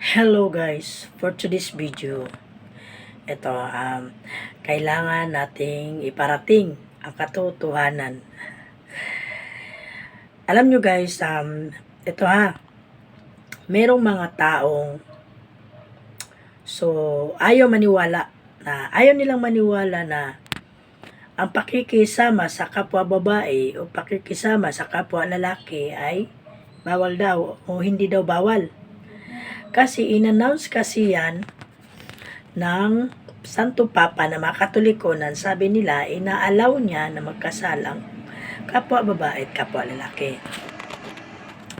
Hello guys, for today's video, ito, um, kailangan nating iparating ang katotohanan. Alam nyo guys, um, ito ha, merong mga taong so ayaw maniwala na ayaw nilang maniwala na ang pakikisama sa kapwa babae o pakikisama sa kapwa lalaki ay bawal daw o hindi daw bawal. Kasi in-announce kasi yan ng Santo Papa na mga Katolikonan, sabi nila, inaalaw niya na magkasal ang kapwa babae at kapwa lalaki.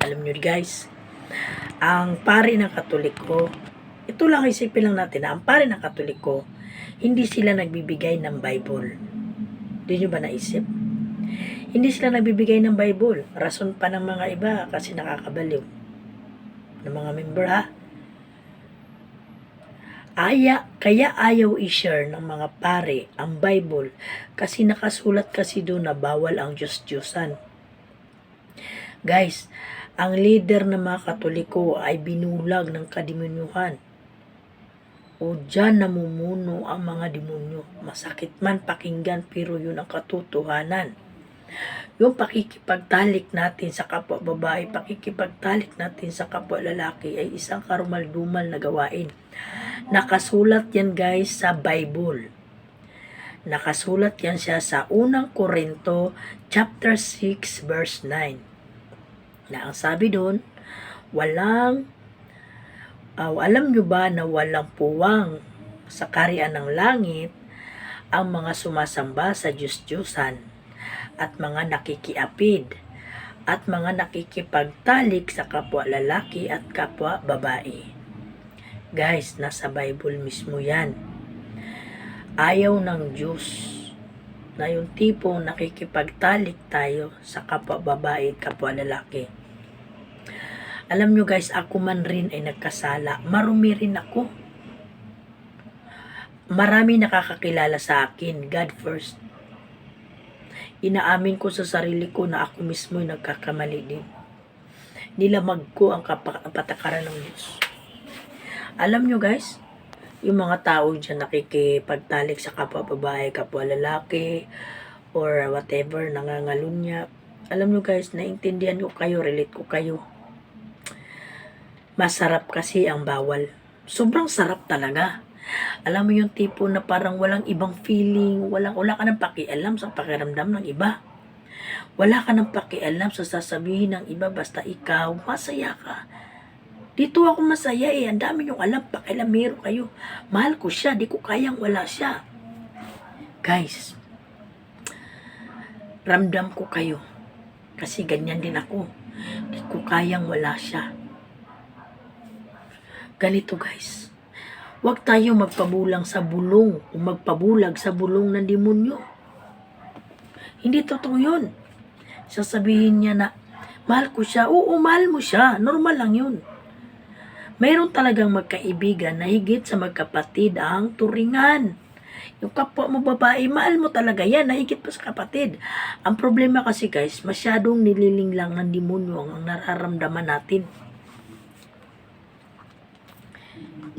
Alam nyo guys, ang pari ng Katoliko, ito lang isipin lang natin na ang pari ng Katoliko, hindi sila nagbibigay ng Bible. Hindi nyo ba naisip? Hindi sila nagbibigay ng Bible. Rason pa ng mga iba kasi nakakabaliw. Ng mga member ha. Aya, kaya ayaw i-share ng mga pare ang Bible kasi nakasulat kasi doon na bawal ang Diyos-Diyosan. Guys, ang leader ng mga katoliko ay binulag ng kadimunyuhan. O dyan namumuno ang mga demonyo. Masakit man pakinggan pero yun ang katotohanan. Yung pakikipagtalik natin sa kapwa babae, pakikipagtalik natin sa kapwa lalaki ay isang karumal-dumal na gawain. Nakasulat yan guys sa Bible. Nakasulat yan siya sa unang Korinto chapter 6 verse 9. Na ang sabi doon, walang uh, alam nyo ba na walang puwang sa karian ng langit ang mga sumasamba sa Diyos-Diyosan at mga nakikiapid at mga nakikipagtalik sa kapwa lalaki at kapwa babae. Guys, nasa Bible mismo yan. Ayaw ng Diyos na yung tipong nakikipagtalik tayo sa kapwa babae kapwa lalaki. Alam nyo guys, ako man rin ay nagkasala. Marumi rin ako. Marami nakakakilala sa akin. God first. Inaamin ko sa sarili ko na ako mismo ay nagkakamali din. Nilamag ko ang kapa- patakaran ng Diyos. Alam nyo guys, yung mga tao dyan nakikipagtalik sa kapwa babae, kapwa lalaki, or whatever, nangangalunya. Alam nyo guys, naintindihan ko kayo, relate ko kayo. Masarap kasi ang bawal. Sobrang sarap talaga. Alam mo yung tipo na parang walang ibang feeling, walang, wala ka nang pakialam sa pakiramdam ng iba. Wala ka nang pakialam sa sasabihin ng iba basta ikaw, masaya ka. Dito ako masaya eh, ang dami niyong alam, pakialamero kayo. Mahal ko siya, di ko kayang wala siya. Guys, ramdam ko kayo. Kasi ganyan din ako. Di ko kayang wala siya. Ganito guys, Huwag tayo magpabulang sa bulong o magpabulag sa bulong ng demonyo. Hindi totoo yun. Sasabihin niya na, mahal ko siya. Oo, mahal mo siya. Normal lang yun. Mayroon talagang magkaibigan na higit sa magkapatid ang turingan. Yung kapwa mo babae, mahal mo talaga yan, na higit pa sa kapatid. Ang problema kasi guys, masyadong nililing lang ng demonyo ang nararamdaman natin.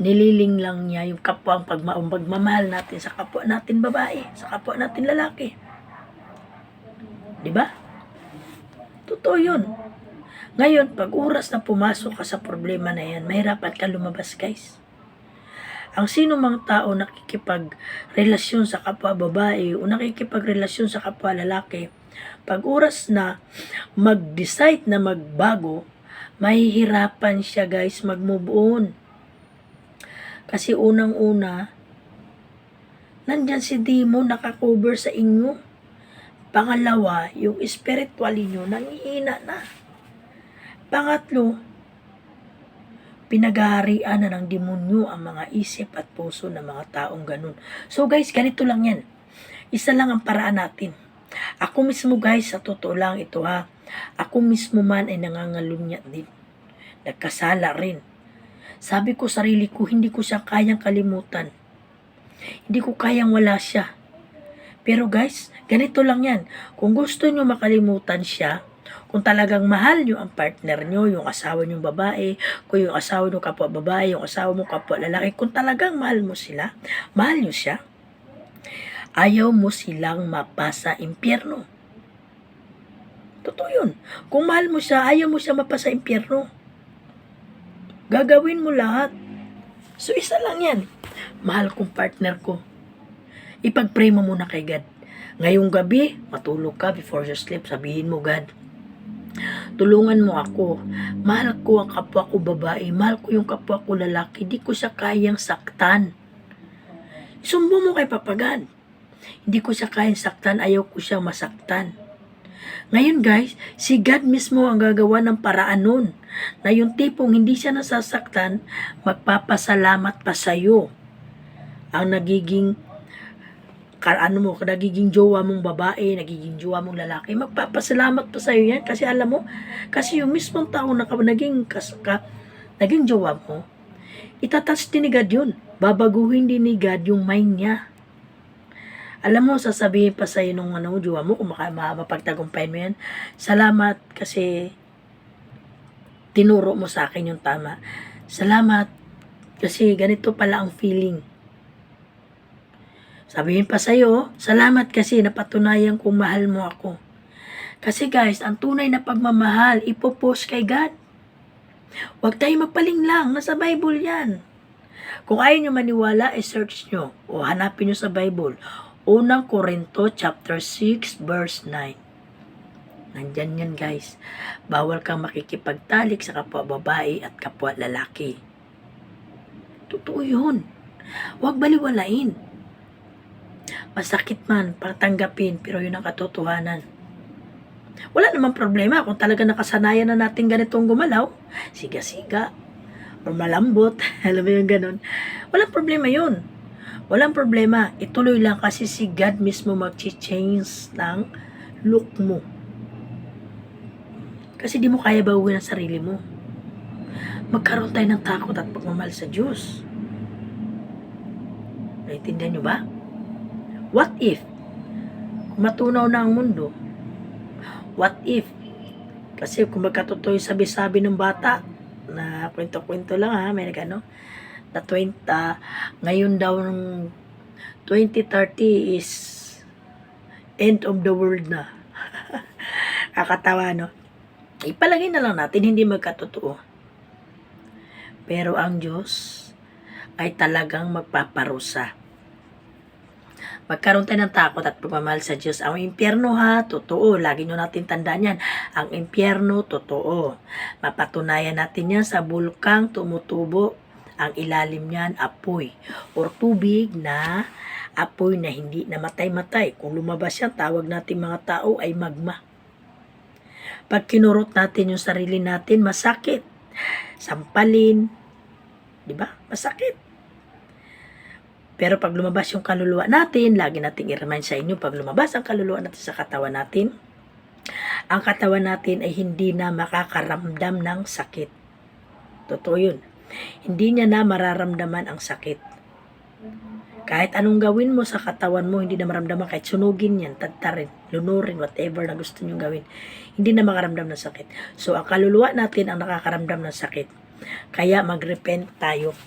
nililing lang niya yung kapwa ang pagma pagmamahal natin sa kapwa natin babae, sa kapwa natin lalaki. 'Di ba? Totoo 'yun. Ngayon, pag oras na pumasok ka sa problema na yan, mahirapan ka lumabas, guys. Ang sino mang tao nakikipagrelasyon sa kapwa babae o nakikipagrelasyon sa kapwa lalaki, pag oras na mag-decide na magbago, mahihirapan siya guys mag-move on. Kasi unang-una, nandyan si Dimo nakakover sa inyo. Pangalawa, yung spiritual inyo nangihina na. Pangatlo, pinagaharian na ng demonyo ang mga isip at puso ng mga taong ganun. So guys, ganito lang yan. Isa lang ang paraan natin. Ako mismo guys, sa totoo lang ito ha. Ako mismo man ay nangangalunya din. Nagkasala rin sabi ko sarili ko, hindi ko siya kayang kalimutan. Hindi ko kayang wala siya. Pero guys, ganito lang yan. Kung gusto nyo makalimutan siya, Kung talagang mahal nyo ang partner nyo, yung asawa nyo babae, kung yung asawa nyo kapwa babae, yung asawa mo kapwa lalaki, kung talagang mahal mo sila, mahal nyo siya, ayaw mo silang mapasa impyerno. Totoo yun. Kung mahal mo siya, ayaw mo siya mapasa impyerno. Gagawin mo lahat. So, isa lang yan. Mahal kong partner ko. Ipag-pray mo muna kay God. Ngayong gabi, matulog ka before you sleep, sabihin mo, God, tulungan mo ako. Mahal ko ang kapwa ko babae, mahal ko yung kapwa ko lalaki, di ko siya kayang saktan. Sumbo mo kay Papagad. Hindi ko siya kayang saktan, ayaw ko siya masaktan. Ngayon guys, si God mismo ang gagawa ng paraan nun. Na yung tipong hindi siya nasasaktan, magpapasalamat pa sa'yo. Ang nagiging ano mo, nagiging jowa mong babae, nagiging jowa mong lalaki, magpapasalamat pa sa'yo yan. Kasi alam mo, kasi yung mismong tao na ka, naging, kas, ka, naging jowa mo, itatouch din ni God yun. Babaguhin din ni God yung mind niya. Alam mo, sasabihin pa sa'yo nung ano, jowa mo, kung maka, ma- mapagtagumpayan mo yan, salamat kasi tinuro mo sa akin yung tama. Salamat kasi ganito pala ang feeling. Sabihin pa sa'yo, salamat kasi napatunayan kong mahal mo ako. Kasi guys, ang tunay na pagmamahal, ipopost kay God. Huwag tayo magpaling lang, nasa Bible yan. Kung ayaw nyo maniwala, i-search nyo o hanapin nyo sa Bible. Unang Korinto chapter 6 verse 9. Nandyan yan guys. Bawal kang makikipagtalik sa kapwa babae at kapwa lalaki. Totoo yun. Huwag baliwalain. Masakit man, patanggapin, pero yun ang katotohanan. Wala namang problema kung talaga nakasanayan na natin ganitong gumalaw. Siga-siga. Or malambot. Alam mo yung ganun. Walang problema yun. Walang problema. Ituloy lang kasi si God mismo mag-change ng look mo. Kasi di mo kaya bawiin ang sarili mo. Magkaroon tayo ng takot at pagmamahal sa Diyos. Naintindihan nyo ba? What if? Matunaw na ang mundo, what if? Kasi kung magkatotoo yung sabi-sabi ng bata, na kwento-kwento lang ha, may nagano, na 20, ah, ngayon daw ng 2030 is end of the world na. Kakatawa, no? Ipalagay na lang natin, hindi magkatotoo. Pero ang Diyos ay talagang magpaparusa. Magkaroon tayo ng takot at pagmamahal sa Diyos. Ang impyerno ha, totoo. Lagi nyo natin tandaan yan. Ang impyerno, totoo. Mapatunayan natin yan sa bulkang tumutubo. Ang ilalim niyan, apoy. Or tubig na apoy na hindi namatay-matay. Kung lumabas yan, tawag natin mga tao ay magma. Pag kinurot natin yung sarili natin, masakit. Sampalin. Di ba? Masakit. Pero pag lumabas yung kaluluwa natin, lagi nating i-remind sa inyo, pag lumabas ang kaluluwa natin sa katawan natin, ang katawan natin ay hindi na makakaramdam ng sakit. Totoo yun. Hindi niya na mararamdaman ang sakit. Kahit anong gawin mo sa katawan mo, hindi na maramdaman. Kahit sunugin yan, tadtarin, lunurin, whatever na gusto nyo gawin, hindi na makaramdam ng sakit. So, ang kaluluwa natin ang nakakaramdam ng sakit. Kaya mag-repent tayo.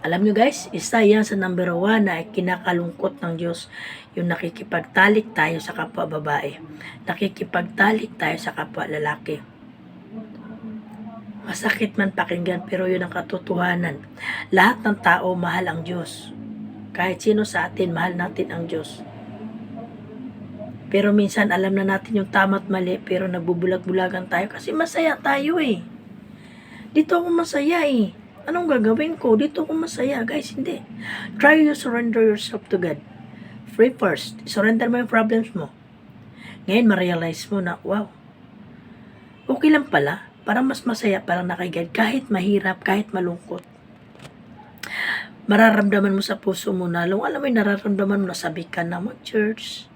Alam nyo guys, isa yan sa number one na kinakalungkot ng Diyos. Yung nakikipagtalik tayo sa kapwa babae. Nakikipagtalik tayo sa kapwa lalaki. Masakit man pakinggan pero yun ang katotohanan. Lahat ng tao mahal ang Diyos. Kahit sino sa atin, mahal natin ang Diyos. Pero minsan alam na natin yung tama at mali pero nagbubulag-bulagan tayo kasi masaya tayo eh. Dito ako masaya eh. Anong gagawin ko? Dito ako masaya. Guys, hindi. Try to surrender yourself to God. Free first. Surrender mo yung problems mo. Ngayon, ma-realize mo na, wow, okay lang pala. Parang mas masaya parang nakagad. Kahit mahirap, kahit malungkot. Mararamdaman mo sa puso mo na, alam mo yung nararamdaman mo na sabi ka na mag-church.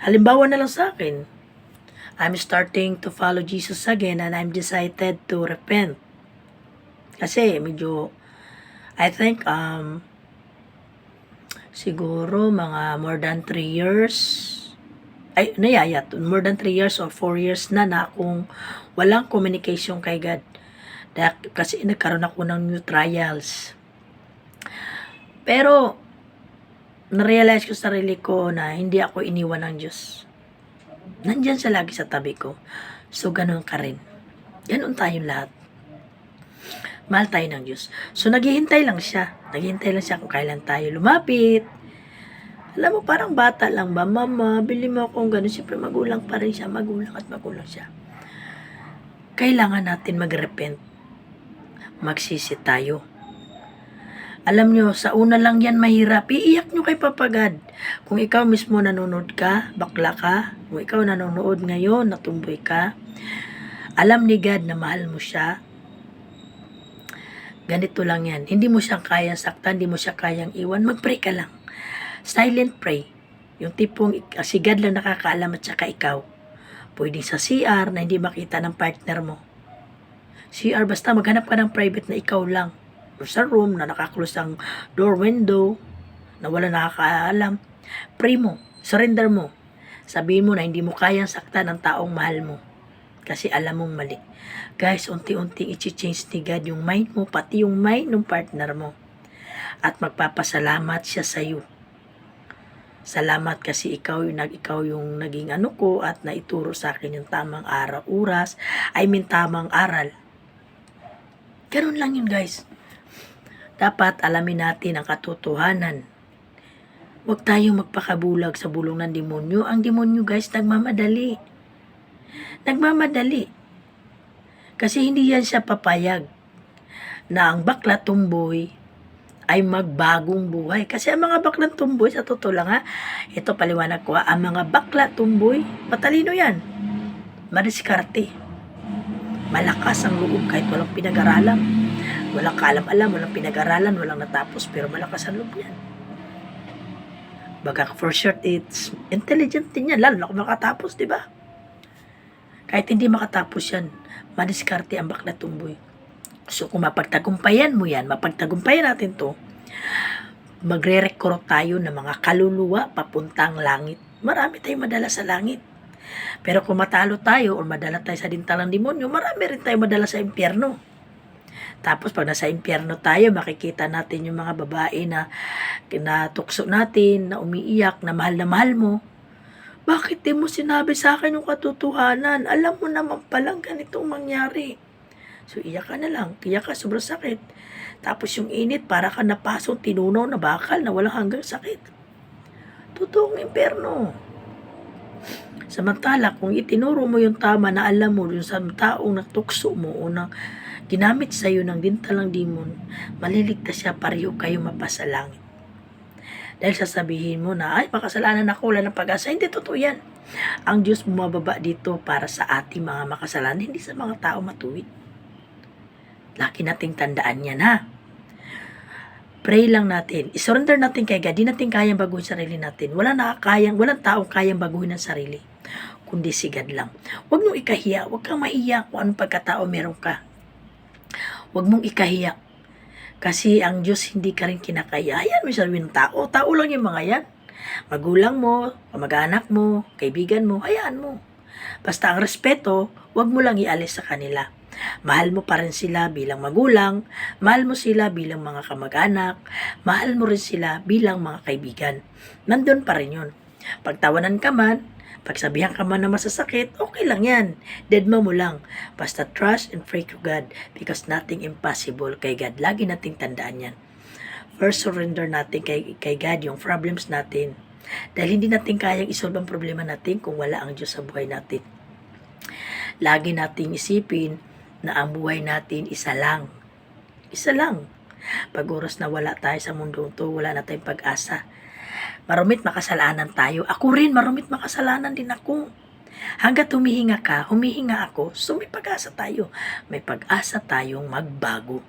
Halimbawa na lang sa akin, I'm starting to follow Jesus again and I'm decided to repent. Kasi medyo, I think, um, siguro mga more than 3 years, ay nayaya, more than 3 years or 4 years na na akong walang communication kay God. Dahil, kasi nagkaroon ako ng new trials. Pero, narealize ko sa sarili ko na hindi ako iniwan ng Diyos. Nandyan siya lagi sa tabi ko. So, ganun ka rin. Ganun tayong lahat. Mahal tayo ng Diyos. So, naghihintay lang siya. Naghihintay lang siya kung kailan tayo lumapit. Alam mo, parang bata lang ba? Mama, bili mo akong gano'n. Siyempre, magulang pa rin siya. Magulang at magulang siya. Kailangan natin mag-repent. Magsisi tayo. Alam nyo, sa una lang yan mahirap. Iiyak nyo kay Papagad. Kung ikaw mismo nanonood ka, bakla ka, kung ikaw nanonood ngayon, natumboy ka, alam ni God na mahal mo siya, ganito lang yan. Hindi mo siya kayang saktan, hindi mo siya kayang iwan, mag-pray ka lang. Silent pray. Yung tipong ik- si God lang nakakaalam at saka ikaw. Pwede sa CR na hindi makita ng partner mo. CR, basta maghanap ka ng private na ikaw lang. Or sa room na nakaklose ang door window, na wala nakakaalam. Pray mo, surrender mo. Sabihin mo na hindi mo kayang saktan ang taong mahal mo. Kasi alam mong mali. Guys, unti-unting i-change ni God yung mind mo, pati yung mind ng partner mo. At magpapasalamat siya sa iyo. Salamat kasi ikaw yung nag ikaw yung naging ano ko at naituro sa akin yung tamang araw oras, I mean tamang aral. Ganun lang yun guys. Dapat alamin natin ang katotohanan. Huwag tayong magpakabulag sa bulong ng demonyo. Ang demonyo guys, nagmamadali. Nagmamadali. Kasi hindi yan siya papayag na ang bakla tumboy ay magbagong buhay. Kasi ang mga bakla tumboy, sa totoo lang ha, ito paliwanag ko ha, ang mga bakla tumboy, matalino yan. Mariskarte. Malakas ang loob kahit walang pinag-aralan. Walang kaalam-alam, walang pinag-aralan, walang natapos, pero malakas ang loob yan. Baga for sure, it's intelligent din yan, lalo na kung makatapos, di ba? Kahit hindi makatapos yan, madiskarte ang bakla tumboy. So kung mapagtagumpayan mo yan, mapagtagumpayan natin to, magre-recruit tayo ng mga kaluluwa papuntang langit. Marami tayong madala sa langit. Pero kung matalo tayo o madala tayo sa dintalang demonyo, marami rin tayo madala sa impyerno. Tapos pag nasa impyerno tayo, makikita natin yung mga babae na kinatukso natin, na umiiyak, na mahal na mahal mo. Bakit di mo sinabi sa akin yung katotohanan? Alam mo naman palang ganitong mangyari. So, iyak ka na lang. Iyak ka, sobrang sakit. Tapos yung init, para ka napasong tinunaw na bakal na walang hanggang sakit. Totoong imperno. Samantala, kung itinuro mo yung tama na alam mo yung sa taong natukso mo o nang ginamit sa iyo ng dintalang demon, maliligtas siya pareho kayo mapasalangit. Dahil sasabihin mo na, ay, makasalanan ako, wala ng pag-asa. Hindi totoo yan. Ang Diyos bumababa dito para sa ating mga makasalanan, hindi sa mga tao matuwid. Laki nating tandaan yan, ha? Pray lang natin. I-surrender natin kay God. Di natin kayang baguhin sarili natin. Wala nakakayang, walang taong kayang baguhin ang sarili. Kundi si God lang. Huwag mong ikahiya. Huwag kang maiyak kung anong pagkatao meron ka. Huwag mong ikahiya. Kasi ang Diyos hindi ka rin kinakaya. Hayaan mo sabihin ng tao. Tao lang yung mga yan. Magulang mo, kamag-anak mo, kaibigan mo, hayaan mo. Basta ang respeto, huwag mo lang ialis sa kanila. Mahal mo pa rin sila bilang magulang, mahal mo sila bilang mga kamag-anak, mahal mo rin sila bilang mga kaibigan. Nandun pa rin yun. Pagtawanan ka man, pagsabihan ka man na masasakit, okay lang yan. Deadma mo lang. Basta trust and pray to God because nothing impossible kay God. Lagi nating tandaan yan. First, surrender natin kay, kay God yung problems natin. Dahil hindi natin kayang isolve ang problema natin kung wala ang Diyos sa buhay natin. Lagi nating isipin na ang buhay natin isa lang. Isa lang. Pag oras na wala tayo sa mundong to, wala na tayong pag-asa. Marumit makasalanan tayo. Ako rin, marumit makasalanan din ako. Hanggat humihinga ka, humihinga ako, so may pag-asa tayo. May pag-asa tayong magbago.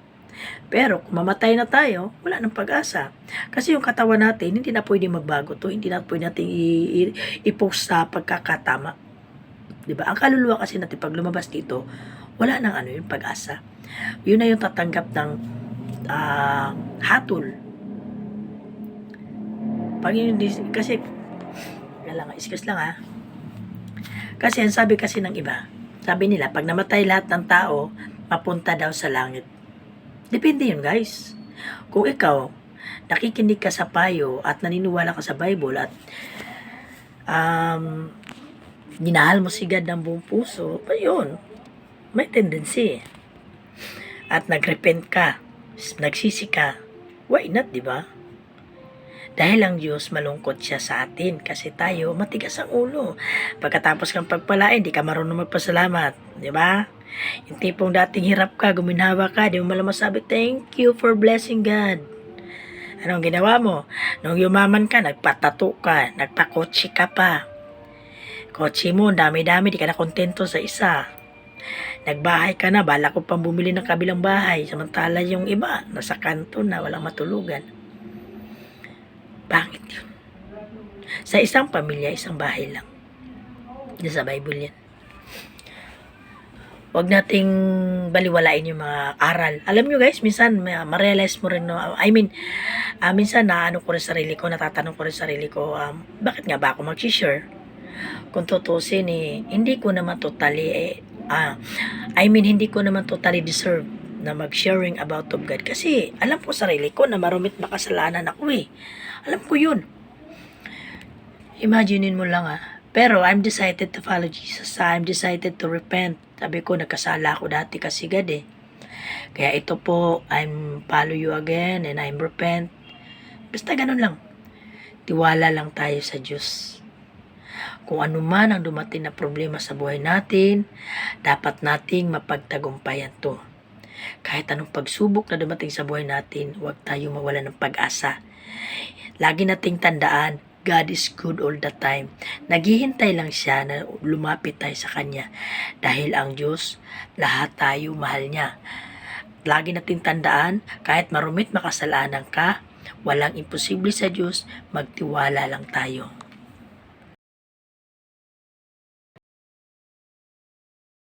Pero kung mamatay na tayo, wala nang pag-asa. Kasi yung katawan natin, hindi na pwede magbago to. Hindi na pwede natin i-post sa pagkakatama. 'Di ba? Ang kaluluwa kasi natin pag lumabas dito, wala nang ano yung pag-asa. Yun na yung tatanggap ng ah, hatol. Pag yun, kasi, lang, excuse lang ha. Kasi ang sabi kasi ng iba, sabi nila, pag namatay lahat ng tao, mapunta daw sa langit. Depende yun, guys. Kung ikaw, nakikinig ka sa payo at naniniwala ka sa Bible at um, ginahal mo si God ng buong puso, ayun, may tendency. At nagrepent ka, nagsisi ka, why not, di ba? Dahil ang Diyos malungkot siya sa atin kasi tayo matigas ang ulo. Pagkatapos kang pagpalain, di ka marunong magpasalamat. Di ba? Yung tipong dating hirap ka, guminhawa ka, di mo malamang sabi, thank you for blessing God. Anong ginawa mo? Nung yumaman ka, nagpatato ka, nagpakotse ka pa. Kotse mo, dami-dami, di ka na kontento sa isa. Nagbahay ka na, bala ko pang bumili ng kabilang bahay. Samantala yung iba, nasa kanto na, walang matulugan. Pangit yun. Sa isang pamilya, isang bahay lang. Yan sa Bible yan. Huwag nating baliwalain yung mga aral. Alam nyo guys, minsan ma- ma-realize mo rin, no? I mean, ah, minsan na ano ko rin sarili ko, natatanong ko rin sarili ko, um, bakit nga ba ako mag-share? Kung tutusin eh, hindi ko naman totally, eh, ah, I mean, hindi ko naman totally deserve na mag-sharing about of God. Kasi alam ko sarili ko na marumit makasalanan ako eh. Alam ko yun. Imaginein mo lang ah. Pero I'm decided to follow Jesus. I'm decided to repent. Sabi ko, nagkasala ako dati kasi God eh. Kaya ito po, I'm follow you again and I'm repent. Basta ganun lang. Tiwala lang tayo sa Diyos. Kung ano man ang dumating na problema sa buhay natin, dapat nating mapagtagumpayan to. Kahit anong pagsubok na dumating sa buhay natin, huwag tayo mawala ng pag-asa. Lagi nating tandaan, God is good all the time. Naghihintay lang siya na lumapit tayo sa Kanya. Dahil ang Diyos, lahat tayo mahal niya. Lagi nating tandaan, kahit marumit makasalanan ka, walang imposible sa Diyos, magtiwala lang tayo.